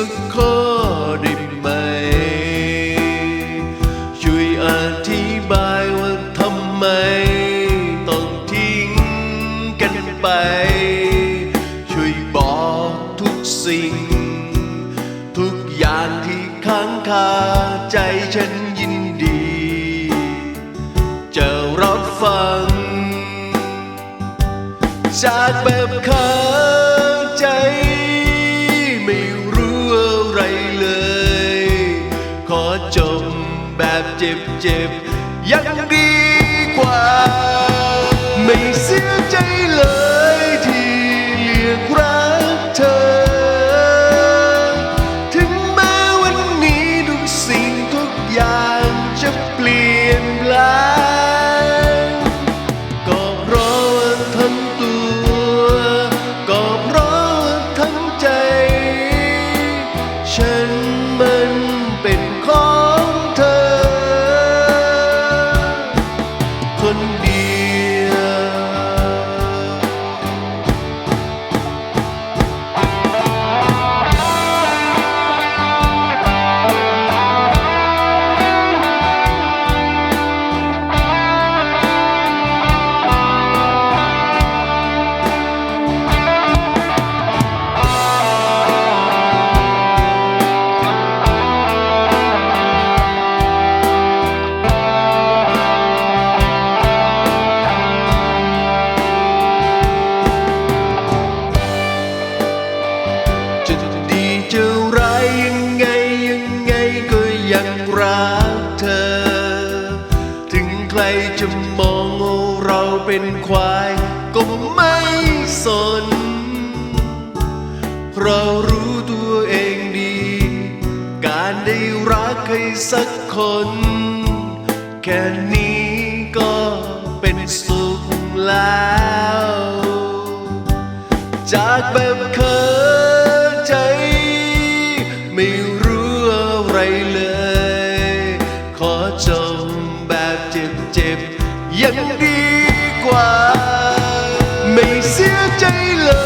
สักข้อได้ไหม ช่วยอธิบายว่าทำไม ต้องทิ้งกันไป ช่วยบอกทุกสิ่ง ทุกอย่างที่ค้างคาใจฉันยินดี จะรับฟัง จากแบบขาใจ็บเจ็บยังดี ยังรักเธอ ถึงใครจะมองเราเป็นควาย ก็ไม่สนเพราะรู้ตัวเองดี การได้รักใครสักคน แค่นี้ก็เป็นสุขแล้ว จบแบบเจ็บๆยังดีกว่า ไม่เสียใจเลย